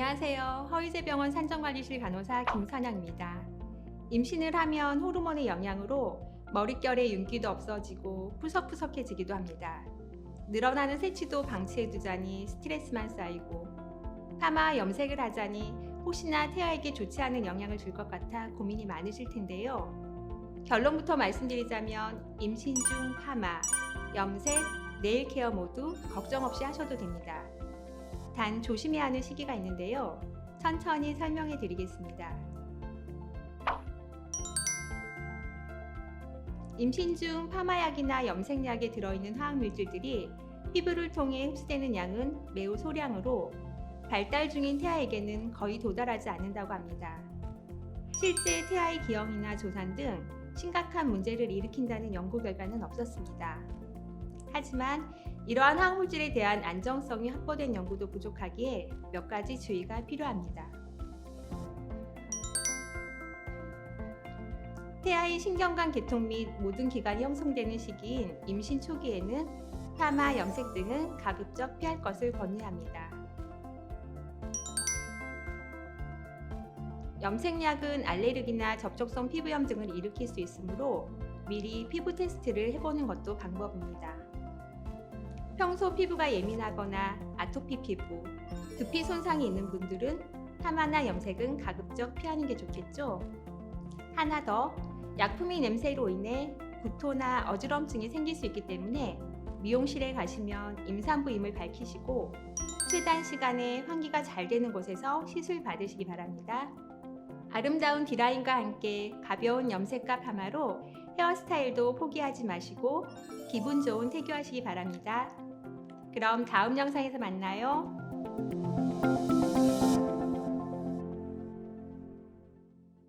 안녕하세요. 허위제병원 산정관리실 간호사 김선영입니다. 임신을 하면 호르몬의 영향으로 머릿결에 윤기도 없어지고 푸석푸석해지기도 합니다. 늘어나는 새치도 방치해두자니 스트레스만 쌓이고 파마 염색을 하자니 혹시나 태아에게 좋지 않은 영향을 줄 것 같아 고민이 많으실 텐데요. 결론부터 말씀드리자면 임신 중 파마, 염색, 네일 케어 모두 걱정 없이 하셔도 됩니다. 단 조심해야 하는 시기가 있는데요. 천천히 설명해 드리겠습니다. 임신 중 파마약이나 염색약에 들어있는 화학물질들이 피부를 통해 흡수되는 양은 매우 소량으로 발달 중인 태아에게는 거의 도달하지 않는다고 합니다. 실제 태아의 기형이나 조산 등 심각한 문제를 일으킨다는 연구 결과는 없었습니다. 하지만 이러한 화학물질에 대한 안정성이 확보된 연구도 부족하기에 몇 가지 주의가 필요합니다. 태아의 신경관 계통 및 모든 기관이 형성되는 시기인 임신 초기에는 파마, 염색 등은 가급적 피할 것을 권유합니다. 염색약은 알레르기나 접촉성 피부염 등을 일으킬 수 있으므로 미리 피부 테스트를 해보는 것도 방법입니다. 평소 피부가 예민하거나 아토피 피부, 두피 손상이 있는 분들은 파마나 염색은 가급적 피하는 게 좋겠죠. 하나 더, 약품의 냄새로 인해 구토나 어지럼증이 생길 수 있기 때문에 미용실에 가시면 임산부임을 밝히시고 최단 시간에 환기가 잘 되는 곳에서 시술 받으시기 바랍니다. 아름다운 디라인과 함께 가벼운 염색과 파마로 헤어스타일도 포기하지 마시고 기분 좋은 태교하시기 바랍니다. 그럼 다음 영상에서 만나요.